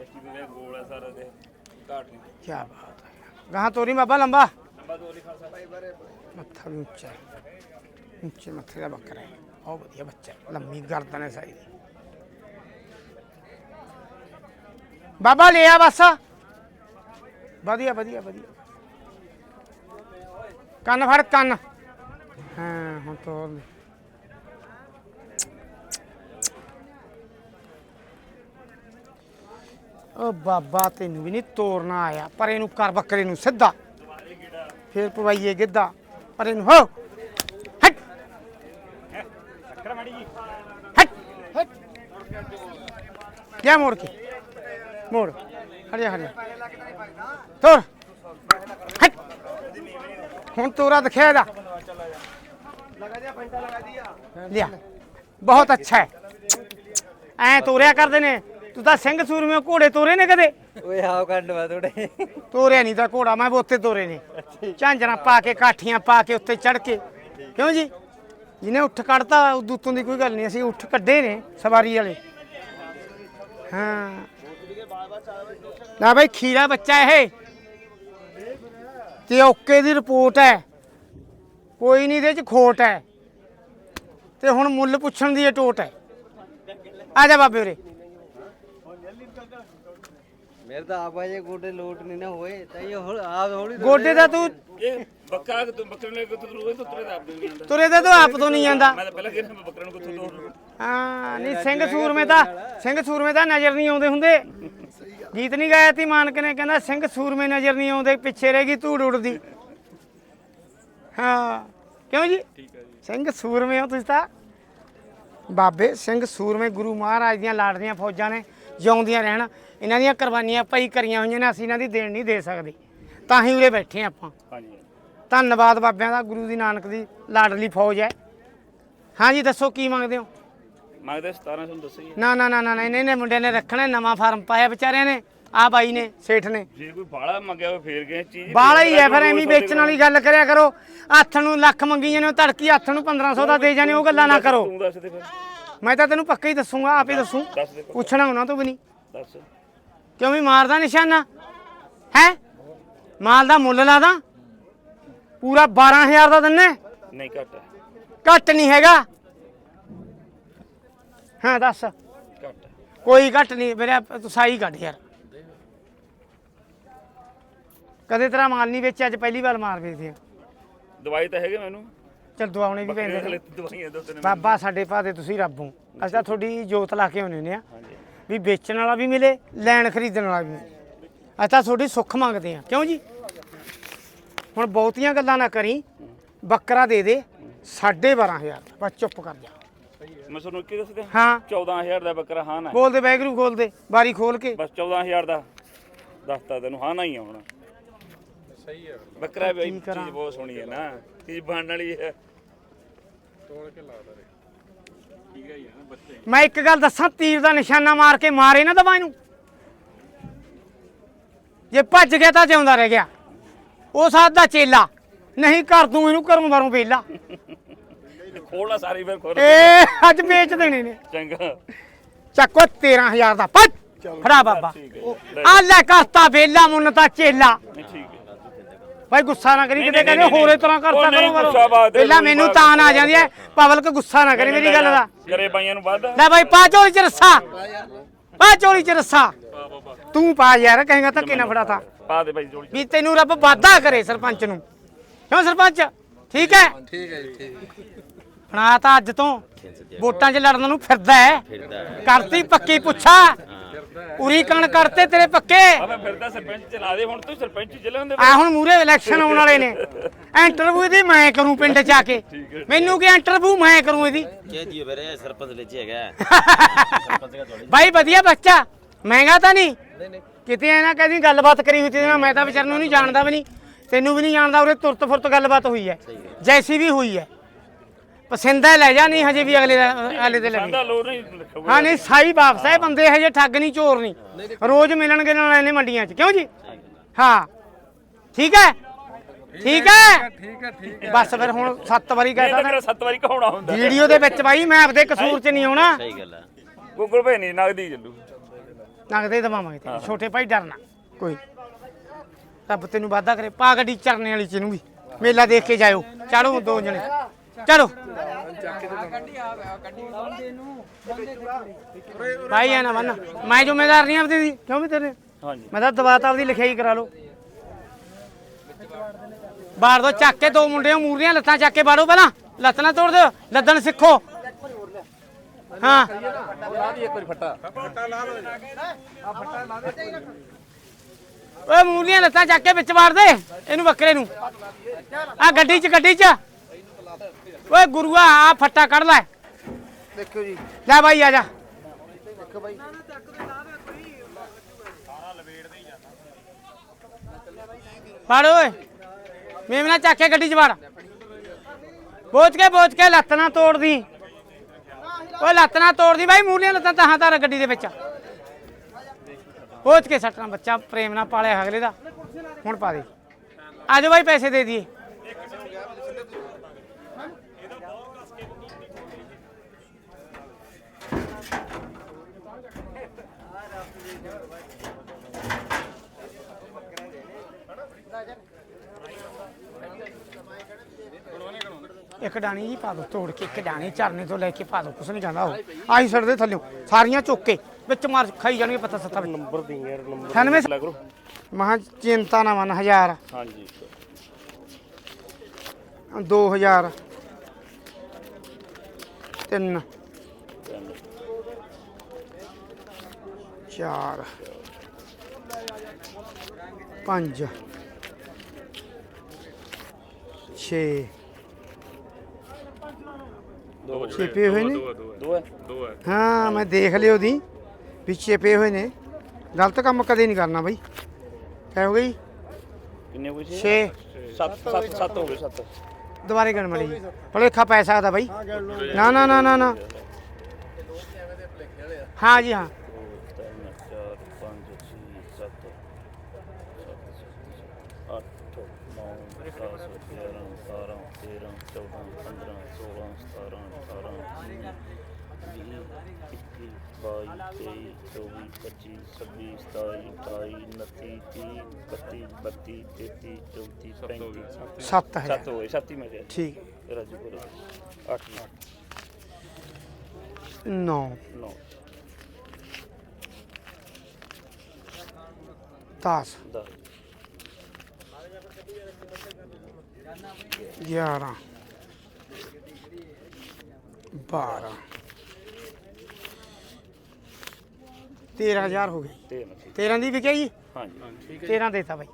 ST ਦੇ ਗੋਲ ਹੈ ਸਾਰਾ ਦੇ ਘਾਟ ਨਹੀਂ। ਕੀ ਬਾਤ ਹੈ। ਗਾਹਾਂ ਤੋਰੀ ਬਾਬਾ ਲੰਬਾ? ਲੰਬਾ ਦੋਲੀ ਖਾਲਸਾ। ਭਾਈ ਬਾਰੇ ਮੱਥਾ ਵੀ ਉੱਚਾ ਹੈ। ਉੱਚੇ ਮੱਥੇ ਦਾ ਬੱਕਰਾ ਹੈ। ਬਹੁਤ ਵਧੀਆ ਬੱਚਾ ਲੰਮੀ ਗਰਦਨ ਹੈ ਸਾਈ ਬਾਬਾ ਲਿਆ ਬਸ। ਵਧੀਆ ਵਧੀਆ ਵਧੀਆ। ਕੰਨ ਫੜ ਕੰਨ। ਹਾਂ ਹੁਣ ਤੋਰ ਦੇ। ਓ ਬਾਬਾ, ਤੈਨੂੰ ਵੀ ਨਹੀਂ ਤੋਰਨਾ ਆਇਆ, ਪਰ ਇਹਨੂੰ ਕਰ ਬੱਕਰੇ ਨੂੰ ਸਿੱਧਾ। ਫੇਰ ਪਵਾਈਏ ਗਿੱਧਾ, ਪਰ ਇਹਨੂੰ ਹੋ। ਹਟ। ਟੱਕਰ ਹਟ। ਹਟ। ਜਾ ਮੋੜ ਕੇ? ਮੋੜ। ਹਟ ਜਾ ਹਟ ਜਾ ਤੋਰ। ਹਟ। ਹੁਣ ਤੋਰਾ ਦਿਖਿਆ ਇਹਦਾ। ਲਿਆ। ਬਹੁਤ ਅੱਛਾ ਹੈ। ਐ ਤੋਰਿਆ ਕਰਦੇ ਨੇ। ਤੂੰ ਤਾਂ ਸਿੰਘ ਸੂਰਮੇ ਘੋੜੇ ਤੋਰੇ ਨੇ ਕਦੇ? ਓਏ ਆਓ ਕੰਡ ਵਾ ਥੋੜੇ ਤੋਰਿਆ ਨਹੀਂ ਤਾਂ ਘੋੜਾ ਮੈਂ ਉੱਤੇ ਤੋਰੇ ਨੇ। ਝਾਂਜਰਾਂ ਪਾ ਕੇ ਕਾਠੀਆਂ ਪਾ ਕੇ ਉੱਤੇ ਚੜ ਕੇ। ਕਿਉਂ ਜੀ? ਜਿਹਨੇ ਉੱਠ ਕੱਢਤਾ ਉਦੋਂ ਦੀ ਕੋਈ ਗੱਲ ਨਹੀਂ ਅਸੀਂ ਉੱਠ ਕੱਢੇ ਨੇ ਸਵਾਰੀ ਵਾਲੇ। ਹਾਂ। ਨਾ ਬਈ ਖੀਰਾ ਬੱਚਾ ਇਹ। ਤੇ ਓਕੇ ਦੀ ਰਿਪੋਰਟ ਹੈ। ਕੋਈ ਨਹੀਂ ਇਹਦੇ ਚ ਖੋਟ ਹੈ। ਤੇ ਹੁਣ ਮੁੱਲ ਪੁੱਛਣ ਦੀ ਇਹ ਟੋਟ ਹੈ। ਆ ਜਾ ਬਾਬੇ ਉਰੇ। ਮੇਰੇ ਤਾਂ ਆਪ ਜੇ ਗੋਡੇ ਲੋਟ ਨਹੀਂ ਨਾ ਹੋਏ ਤਾਂ ਇਹ ਹੁਣ ਆਪ ਹੌਲੀ ਗੋਡੇ ਦਾ ਤੂੰ ਇਹ ਬੱਕਰਾ ਕਿ ਤੂੰ ਬੱਕਰੇ ਨੂੰ ਕਿੱਥੋਂ ਤੋਰੂ ਤੂੰ ਤੁਰੇ ਦਾ ਆਪ ਨਹੀਂ ਜਾਂਦਾ। ਤੁਰੇ ਤੇ ਤੂੰ ਆਪ ਤੋਂ ਨਹੀਂ ਜਾਂਦਾ। ਮੈਂ ਤਾਂ ਪਹਿਲਾਂ ਕਿਹਾ ਮੈਂ ਬੱਕਰੇ ਨੂੰ ਕਿੱਥੋਂ ਤੋਰੂ ਹਾਂ ਨਹੀਂ ਸਿੰਘ ਸੂਰਮੇ ਤਾਂ ਸਿੰਘ ਸੂਰਮੇ ਤਾਂ ਨਜ਼ਰ ਨਹੀਂ ਆਉਂਦੇ ਹੁੰਦੇ। ਗੀਤ ਨਹੀਂ ਗਾਇਆ ਤੀ ਮਾਨਕ ਨੇ ਕਹਿੰਦਾ ਸਿੰਘ ਸੂਰਮੇ ਨਜ਼ਰ ਨਹੀਂ ਆਉਂਦੇ ਪਿੱਛੇ ਰਹਿ ਗਈ ਧੂੜ ਉੜਦੀ ਹਾਂ ਕਿਉਂ ਜੀ? ਸਿੰਘ ਸੂਰਮੇ ਹੋ ਤੁਸੀਂ ਤਾਂ। ਬਾਬੇ ਸਿੰਘ ਸੂਰਮੇ ਗੁਰੂ ਮਹਾਰਾਜ ਦੀਆਂ ਲਾੜਦੀਆਂ ਫੌਜਾਂ ਨੇ। ਜਿਉਂਦੀਆਂ ਰਹਿਣ। ਇਹਨਾਂ ਦੀਆਂ ਕੁਰਬਾਨੀਆਂ ਪਈ ਕਰੀਆਂ ਹੋਈਆਂ ਨੇ ਅਸੀਂ ਇਹਨਾਂ ਦੀ ਦੇਣ ਨਹੀਂ ਦੇ ਸਕਦੇ। ਤਾਂ ਹੀ ਉਰੇ ਬੈਠੇ ਆਪਾਂ। ਹਾਂਜੀ। ਧੰਨਵਾਦ ਬਾਬਿਆਂ ਦਾ ਗੁਰੂ ਦੀ ਨਾਨਕ ਦੀ ਲਾਡਲੀ ਫੌਜ ਹੈ। ਹਾਂਜੀ ਦੱਸੋ ਕੀ ਮੰਗਦੇ ਹੋ? ਮੰਗਦੇ 1700 ਨੂੰ ਦੱਸੋ ਜੀ ਨਾ ਨਾ ਨਾ ਨਾ ਨਾ, ਇਹਨੇ ਨੇ ਮੁੰਡਿਆਂ ਨੇ ਰੱਖਣਾ ਨਵਾਂ ਫਾਰਮ ਪਾਇਆ ਵਿਚਾਰਿਆਂ ਨੇ ਆ ਬਾਈ ਨੇ ਸੇਠ ਨੇ। ਜੇ ਕੋਈ ਬਾਲਾ ਮੰਗਿਆ ਹੋਵੇ ਫੇਰ ਗਏ ਚੀਜ਼ ਬਾਲਾ ਹੀ ਹੈ ਫਿਰ ਐਵੇਂ ਹੀ ਵੇਚਣ ਵਾਲੀ ਗੱਲ ਕਰਿਆ ਕਰੋ। ਹੱਥ ਨੂੰ ਲੱਖ ਮੰਗੀ ਜਾਂਦੇ ਹੋ ਧੜਕੀ ਹੱਥ ਨੂੰ 1500 ਦਾ ਦੇ ਹੋ, ਉਹ ਗੱਲਾਂ ਨਾ ਕਰੋ। ਤੂੰ ਦੱਸ ਦੇ ਫਿਰ। ਮੈਂ ਤਾਂ ਤੈਨੂੰ ਪੱਕਾ ਹੀ ਦੱਸੂਗਾ ਆਪੇ ਦੱਸੂ ਦੱਸ। ਦੇ ਪੁੱਛਣਾ ਉਹਨਾਂ ਤੋਂ ਵੀ ਨਹੀਂ। ਦੱਸ। ਕਿਉਂ ਵੀ ਮਾਰਦਾ ਨਿਸ਼ਾਨਾ? ਹੈ? ਮਾਲ ਦਾ ਮੁੱਲ ਲਾਦਾ ਪੂਰਾ 12000 ਦਾ ਦਿੰਨੇ? ਨਹੀਂ ਘੱਟ ਹੈ, ਘੱਟ ਨਹੀਂ ਹੈਗਾ। ਹਾਂ ਦੱਸ। ਘੱਟ ਹੈ। ਕੋਈ ਘੱਟ ਨਹੀਂ ਮੇਰੇ ਤੂੰ ਸਾਈ ਕੱਢ ਯਾਰ। ਕਦੇ ਤੇਰਾ ਮਾਲ ਨਹੀਂ ਵੇਚਿਆ ਅੱਜ ਪਹਿਲੀ ਵਾਰ ਮਾਰ ਵੇਚਦੇ ਆ। ਦਵਾਈ ਤਾਂ ਹੈਗੇ ਮੈਨੂੰ। ਚੱਲ ਦਵਾਉਣੇ ਵੀ ਪੈਂਦੇ ਨੇ। ਦਵਾਈਆਂ ਦੋ ਤਿੰਨ ਬਾਬਾ ਸਾਡੇ ਭਾਦੇ ਤੁਸੀਂ ਰੱਬ ਹੋ। ਅਸੀਂ ਤਾਂ ਤੁਹਾਡੀ ਜੋਤ ਲਾ ਕੇ ਆਉਂਦੇ ਹੁੰਦੇ ਆ ਹਾਂਜੀ। ਵੀ ਵੇਚਣ ਵਾਲਾ ਵੀ ਮਿਲੇ ਲੈਣ ਖਰੀਦਣ ਵਾਲਾ ਵੀ ਮਿਲੇ। ਅਸੀਂ ਤਾਂ ਤੁਹਾਡੀ ਸੁੱਖ ਮੰਗਦੇ ਆ ਕਿਉਂ ਜੀ? ਹੁਣ ਬਹੁਤੀਆਂ ਗੱਲਾਂ ਨਾ ਕਰੀ ਬੱਕਰਾ ਦੇ ਦੇ 12500 ਬਸ ਚੁੱਪ ਕਰ ਜਾ। ਮੈਂ ਤੁਹਾਨੂੰ ਕੀ ਦੱਸਦਾ ਹਾਂ। 14000 ਦਾ ਬੱਕਰਾ ਹਾਂ ਨਾ ਬੋਲ ਦੇ ਬੈਗਰੂ ਖੋਲ ਦੇ। ਬਾਰੀ ਖੋਲ ਕੇ। ਬਸ 14000 ਦਾ। ਦੱਸਤਾ ਤੈਨੂੰ ਹਾਂ ਨਾ ਹੀ ਆਉਣਾ ਸਹੀ ਹੈ ਬੱਕਰਾ ਵੀ? ਚੀਜ਼ ਬਹੁਤ ਸੋਹਣੀ ਹੈ ਨਾ। ਚੀਜ਼ ਬਣਨ ਵਾਲੀ ਹੈ ਮੈਂ ਇੱਕ ਗੱਲ ਦੱਸਾਂ ਤੀਰ ਦਾ ਨਿਸ਼ਾਨਾ ਮਾਰ ਕੇ ਮਾਰੇ ਨਾ ਦਵਾ ਇਹਨੂੰ ਜੇ ਭੱਜ ਗਿਆ ਤਾਂ ਜਿਉਂਦਾ ਰਹਿ ਗਿਆ। ਉਹ ਸਾਧ ਦਾ ਚੇਲਾ। ਨਹੀਂ ਕਰ ਦੂੰ ਇਹਨੂੰ ਘਰੋਂ ਬਾਹਰੋਂ ਵੇਲਾ ਖੋਲਣਾ ਸਾਰੀ ਫਿਰ ਖੋਲ। ਏ ਅੱਜ ਵੇਚ ਦੇਣੇ ਨੇ। ਚੰਗਾ। ਚੱਕੋ 13000 ਦਾ। ਭੱਜ। ਫੜਾ ਬਾਬਾ। ਆ ਲੈ ਕਰਤਾ ਵੇਲਾ ਮੁੰਨ ਤਾਂ ਚੇਲਾ। ਭਾਈ ਗੁੱਸਾ ਨਾ ਕਰੀ ਕਿਤੇ ਕਹਿੰਦੇ ਹੋਰੇ। ਤਰ੍ਹਾਂ ਕਰਤਾ ਕਰੋ ਵੇਲਾ ਕੋਈ ਮੈਨੂੰ ਤਾਂ ਆ। ਜਾਂਦੀ ਹੈ ਪਬਲਿਕ ਗੁੱਸਾ ਨਾ ਕਰੀ ਮੇਰੀ ਗੱਲ ਦਾ। ਕਰੇ ਬਾਈਆਂ ਨੂੰ ਵੱਧ ਲੈ ਭਾਈ ਪਾ ਚੋਲੀ ਚ ਰੱਸਾ। ਪਾ ਚੋਲੀ ਚ ਰੱਸਾ। ਤੂੰ ਪਾ ਯਾਰ ਕਹੇਗਾ ਧੱਕੇ ਨਾ ਫੜਾ ਤਾ ਪਾ ਦੇ ਬਾਈ ਜੋੜੀ ਵੀ ਤੈਨੂੰ ਰੱਬ ਵਾਦਾ ਕਰੇ ਸਰਪੰਚ ਨੂੰ। ਕਿਉਂ ਸਰਪੰਚ? ਠੀਕ ਹੈ? ਠੀਕ ਹੈ ਜੀ ਠੀਕ ਬਣਾ ਤਾਂ ਅੱਜ ਤੋਂ। ਵੋਟਾਂ 'ਚ ਲੜਨ ਨੂੰ ਫਿਰਦਾ ਹੈ। ਕਰਤੀ ਪੱਕੀ ਪੁੱਛਾ। ਉਰੀ ਕਣ ਕਰਤੇ ਤੇਰੇ ਪੱਕੇ। ਆ ਮੈਂ ਫਿਰਦਾ ਸਰਪੰਚ ਚਲਾ ਦੇ ਹੁਣ ਤੂੰ ਸਰਪੰਚ ਜ਼ਿਲ੍ਹੇ ਹੁੰਦੇ ਆ ਹੁਣ ਮੂਰੇ ਇਲੈਕਸ਼ਨ ਆਉਣ ਵਾਲੇ ਨੇ। ਇੰਟਰਵਿਊ ਦੀ ਮੈਂ ਕਰੂੰ ਪਿੰਡ 'ਚ ਆ ਕੇ। ਮੈਨੂੰ ਕੀ ਇੰਟਰਵਿਊ ਮੈਂ ਕਰੂੰ ਇਹਦੀ? ਕੇ ਜੀ ਵੀਰੇ ਸਰਪੰਚ ਲੈ ਜੀ ਹੈਗਾ। ਸਰਪੰਚ ਦਾ ਥੋੜੀ ਬਾਈ ਵਧੀਆ ਬੱਚਾ ਮਹਿੰਗਾ ਤਾਂ ਨਹੀਂ। ਕਿਤੇ ਐ ਨਾ ਕਦੀ ਗੱਲਬਾਤ ਕਰੀ ਹੋਈ ਤੇ ਮੈਂ ਤਾਂ ਵਿਚਾਰ ਨੂੰ ਨਹੀਂ ਜਾਣਦਾ ਵੀ ਨਹੀਂ। ਤੈਨੂੰ ਵੀ ਨਹੀਂ ਜਾਣਦਾ ਉਰੇ ਤੁਰਤ ਫੁਰਤ ਗੱਲਬਾਤ ਹੋਈ ਹੈ। ਜੈਸੀ ਵੀ ਹੋਈ ਹੈ। ਪਸੰਦ ਹੈ ਲੈ ਜਾ ਨਹੀਂ ਹਜੇ ਵੀ ਅਗਲੇ ਦਾ- ਅਗਲੇ ਦੇ ਲੈ ਸਾਡਾ ਲੋੜ ਨਹੀਂ ਰੱਖੂਗਾ ਹਾਂ ਨਹੀਂ ਸਾਈ ਵਾਪਸ ਹੈ ਬੰਦੇ ਹਜੇ ਠੱਗ ਨਹੀਂ ਚੋਰ ਨਹੀਂ। ਰੋਜ਼ ਮਿਲਣਗੇ ਨਾਲ ਇਹਨੇ ਮੰਡੀਆਂ 'ਚ ਕਿਉਂ ਜੀ? ਹਾਂ। ਠੀਕ ਹੈ? ਠੀਕ ਹੈ? ਠੀਕ ਹੈ ਠੀਕ ਬਸ ਫਿਰ ਹੁਣ ਸੱਤ ਵਾਰੀ ਇਹ ਤਾਂ ਕਹਿਤਾ ਮੇਰਾ ਸੱਤ ਵਾਰੀ ਕਹਾਉਣਾ ਹੁੰਦਾ। ਵੀਡੀਓ ਦੇ ਵਿੱਚ ਬਾਈ ਮੈਂ ਆਪਦੇ ਕਸੂਰ 'ਚ ਨਹੀਂ ਆਉਣਾ। ਸਹੀ ਗੱਲ ਹੈ। ਗੂਗਲ ਪੇ ਨਹੀਂ ਨਗਦੀ ਚੱਲੂ। ਨਗਦੇ ਦਵਾਵਾਂਗੇ ਤੈਨੂੰ ਛੋਟੇ ਭਾਈ ਡਰਨਾ ਕੋਈ ਰੱਬ ਤੈਨੂੰ ਵਾਦਾ ਕਰੇ ਪਾ ਗੱਡੀ ਚਰਨੇ ਵਾਲੀ ਚ ਨੂੰ ਵੀ। ਮੇਲਾ ਦੇਖ ਕੇ ਜਾਇਓ। ਚੜੋ ਦੋ ਜਣੇ। ਚਲੋ ਭਾਈ ਆ ਨਾ ਮੰਨ ਮੈਂ ਜ਼ਿੰਮੇਦਾਰ ਨਹੀਂ ਆਪਦੀ ਦੀ। ਕਿਉਂ ਵੀ ਤੇਰੇ? ਹਾਂਜੀ। ਮੈਂ ਤਾਂ ਦਵਾਤਾ ਆਪਦੀ ਲਿਖਾਈ ਕਰਾ ਲਓ। ਬਾੜ ਦੋ ਚੱਕ ਕੇ ਦੋ ਮੁੰਡੇ ਮੂਰੀਆਂ ਲੱਤਾਂ ਚੱਕ ਕੇ ਬਾੜੋ ਪਹਿਲਾਂ। ਲੱਤ ਨਾ ਤੋੜ ਦਿਓ। ਲੱਦਣ ਸਿੱਖੋ। ਹਾਂ। ਓਏ ਮੂਰੀਆਂ ਲੱਤਾਂ ਚੱਕ ਕੇ ਵਿੱਚ ਮਾਰ ਦੇ। ਇਹਨੂੰ ਬੱਕਰੇ ਨੂੰ। ਆ ਗੱਡੀ 'ਚ ਗੱਡੀ 'ਚ। ਓਏ ਗੁਰੂਆ ਆ ਫੱਟਾ ਕੱਢ ਲੈ। ਦੇਖੋ ਜੀ। ਲੈ ਬਾਈ ਆ ਜਾ। ਦੇਖੋ ਬਾਈ। ਫੜ ਓਏ। ਮੇਮਨਾ ਚੱਕ ਕੇ ਗੱਡੀ 'ਚ ਵੜ ਬੋਝ ਕੇ ਬੋਝ ਕੇ ਲੱਤ ਨਾ ਤੋੜਦੀ। ਓਏ ਲੱਤ ਨਾ ਤੋੜਦੀ ਬਾਈ ਮੂਲੀਆਂ ਲੱਤਾਂ ਤਾਂ ਤਾਂ ਗੱਡੀ ਦੇ ਵਿੱਚ। ਬੋਝ ਕੇ ਸੱਟਣਾ ਬੱਚਾ ਪ੍ਰੇਮ ਨਾਲ ਪਾਲਿਆ ਅਗਲੇ ਦਾ। ਹੁਣ ਪਾ ਦੇ। ਆਜੋ ਬਾਈ ਪੈਸੇ ਦੇ ਦਈਏ ਇੱਕ ਡਾਣੀ ਜੀ ਪਾ ਦੋ ਤੋੜ ਕੇ ਇੱਕ ਡਾਣੀ ਚਰਨੇ ਤੋਂ ਲੈ ਕੇ ਪਾ ਦੋ ਕੁਛ ਨਹੀਂ ਕਹਿੰਦਾ ਉਹ। ਆਈ ਸੜ ਦੇ ਥੱਲਿਓ ਸਾਰੀਆਂ ਚੁੱਕ ਕੇ ਵਿੱਚ ਮਾਰ ਖਾਈ ਜਾਣਗੇ ਪਤਾ ਸੱਤਾ ਵਿੱਚ। ਨੰਬਰ ਦੀ ਯਾਰ ਨੰਬਰ 98 ਲੈ ਕਰੋ। ਮਹਾ ਚਿੰਤਾ ਨਾ ਮਨ ਹਜ਼ਾਰ। ਹਾਂਜੀ। 2000 ਤਿੰਨ ਤਿੰਨ, ਚਾਰ। ਪੰਜ। ਛੇ। ਦੋ ਛੇ ਪਏ ਹੋਏ ਨੇ? ਦੋ ਹੈ ਦੋ ਹੈ ਹਾਂ ਮੈਂ ਦੇਖ ਲਿਓ ਦੀ। ਪਿੱਛੇ ਪਏ ਹੋਏ ਨੇ। ਗਲਤ ਕੰਮ ਕਦੇ ਨਹੀਂ ਕਰਨਾ ਬਈ। ਕਹਿ ਹੋ ਗਈ? ਕਿੰਨੇ ਹੋਏ ਸੀ 6 ਸੱਤ ਸੱਤ ਸੱਤ ਹੋ ਗਏ ਸੱਤ। ਦੁਬਾਰੇ ਗਣ ਮੜੀ ਭਲੇਖਾ ਪੈ ਸਕਦਾ ਬਈ। ਨਾ ਨਾ ਨਾ ਨਾ ਨਾ। ਹਾਂ ਜੀ ਹਾਂ ਦੋ ਤਿੰਨ ਚਾਰ ਪੰਜ ਛੇ ਸੱਤ ਅੱਠ ਨੌ ਦਸ ਗਿਆਰਾਂ ਬਾਰਾਂ ਤੇਰਾਂ ਚੌਦਾਂ ਪੰਦਰਾਂ ਸੋਲਾਂ ਸਤਾਰਾਂ ਅਠਾਰਾਂ ਉੱਨੀ ਵੀਹ ਇੱਕੀ ਬਾਈ ਤੇਈ ਚੌਵੀ ਪੱਚੀ ਛੱਬੀ ਸਤਾਈ ਅਠਾਈ ਉਨੱਤੀ ਤੀਹ ਇਕੱਤੀ ਬੱਤੀ ਤੇਤੀ ਚੌਂਤੀ ਪੈਂਤੀ 7000 ਸੱਤ ਹੋਏ ਸੱਤ ਹੀ ਮੈਂ ਕਿਹਾ ਠੀਕ। ਰਾਜੂ ਕੋਲ ਅੱਠ ਨੌ। ਨੌ। ਨੌ। 10 ਦਸ। 11 12 13000 ਹੋ ਨਾ 13 ਦੀ ਵਿਕਿਆ ਜੀ? ਹਾਂਜੀ। 13 ਦੇਤਾ ਬਾਈ।